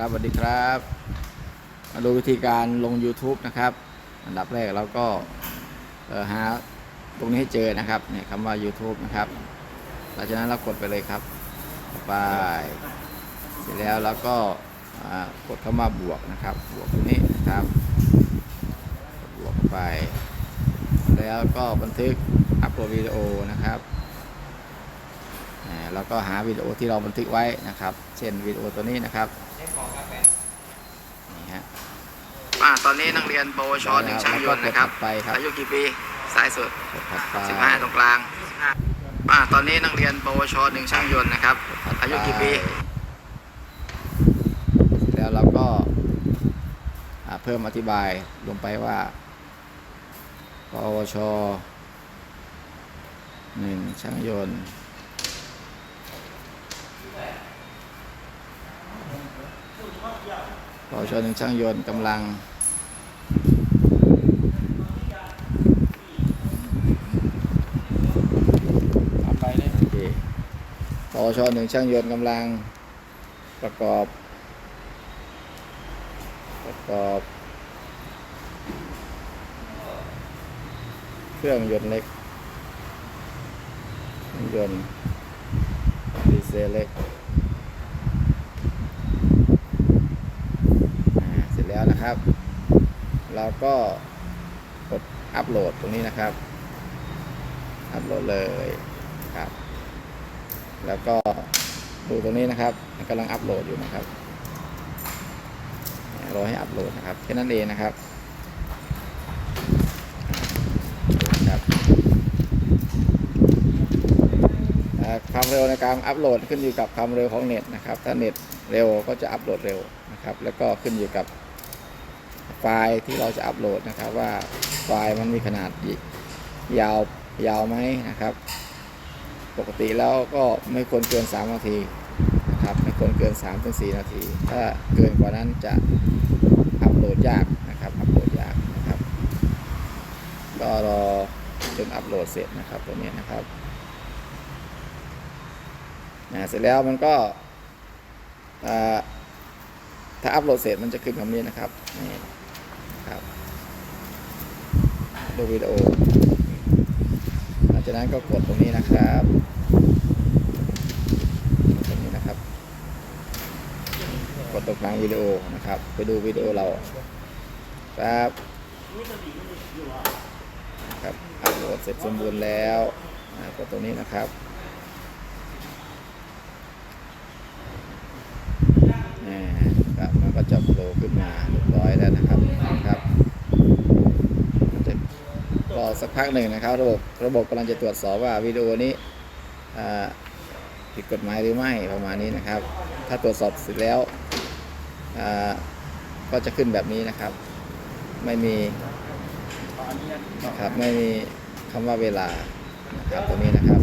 ครับสวัสดีครับ มาดูวิธีการลง YouTube นะครับ อันดับแรกเราก็หาตรงนี้ให้เจอนะครับเนี่ยคำว่า YouTube นะครับหลังจากนั้นเรากดไปเลยครับไปเสร็จแล้วเราก็กดคำว่าบวกนะครับ บวกตรงนี้นะครับบวกไป แล้วก็บันทึกอัปโหลดวิดีโอนะครับ แล้วก็หาวิดีโอที่เราบันทึกไว้นะครับ เช่นวิดีโอตัวนี้นะครับนี่ฮะอ่าตอนนี้นักเรียนปวชหนึ่งช่างยนต์นะครับไปครับอายุกี่ปีสายสุดกดถัดไป15ตรงกลางอ่าตอนนี้นักเรียนปวชหนึ่งช่างยนต์นะครับอายุกี่ปีแล้วเราก็อ่าเพิ่มอธิบายลงไปว่าปวชหนึ่งช่างยนต์ ปวชหนึ่งช่างยนต์กำลังเอาไปเลยโอเคปวชหนึ่งช่างยนต์กำลังประกอบ ประกอบ เครื่องยนต์เล็กเครื่องยนต์ดีเซลเล็กอ่าเสร็จ แล้วนะครับ เราก็กดอัปโหลดตรงนี้นะครับ อัปโหลดเลยครับ แล้วก็ดูตรงนี้นะครับมันกำลังอัปโหลดอยู่นะครับรอให้อัปโหลดนะครับแค่นั้นเองนะครับครับความเร็วในการอัปโหลดขึ้นอยู่กับความเร็วของเน็ตนะครับ ถ้าเน็ตเร็วก็จะอัปโหลดเร็วนะครับ แล้วก็ขึ้นอยู่กับ ล์ที่เราจะอัปโหลดนะครับ ว่าไฟล์มันมีขนาดยาวยาวไหมนะครับ ปกติแล้วก็ไม่ควรเกิน 3 นาทีนะครับไม่ควรเกิน3ถึง4นาที ถ้าเกินกว่านั้นจะอัปโหลดยากนะครับอัปโหลดยากนะครับก็รอจนอัปโหลดเสร็จนะครับตัวนี้นะครับนะเสร็จแล้วมันก็ถ้าอัปโหลดเสร็จมันจะขึ้นคำนี้นะครับนี่ ครับ ดูวิดีโอ หลังจากนั้นก็กดตรงนี้นะครับตรงนี้นะครับ กดตรงกลางวิดีโอนะครับ ไปดูวิดีโอเราครับครับอัปโหลดเสร็จสมบูรณ์แล้วกดตรงนี้นะครับอ่ครับมันก็จะโผล่ขึ้นมาเรียบร้อยแล้วนะครับนะครับมันจะ รอ สักพักหนึ่งนะครับ ระบบระบบกำลังจะตรวจสอบว่าวิดีโอนี้ผิดกฎหมายหรือไม่ประมาณนี้นะครับ ถ้าตรวจสอบเสร็จแล้วก็จะขึ้นแบบนี้นะครับ ไม่มีนะครับไม่มีคำว่าเวลานะครับตรงนี้นะครับ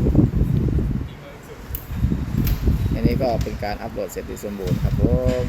อันนี้ก็เป็นการอัปโหลดเสร็จที่สมบูรณ์ครับผม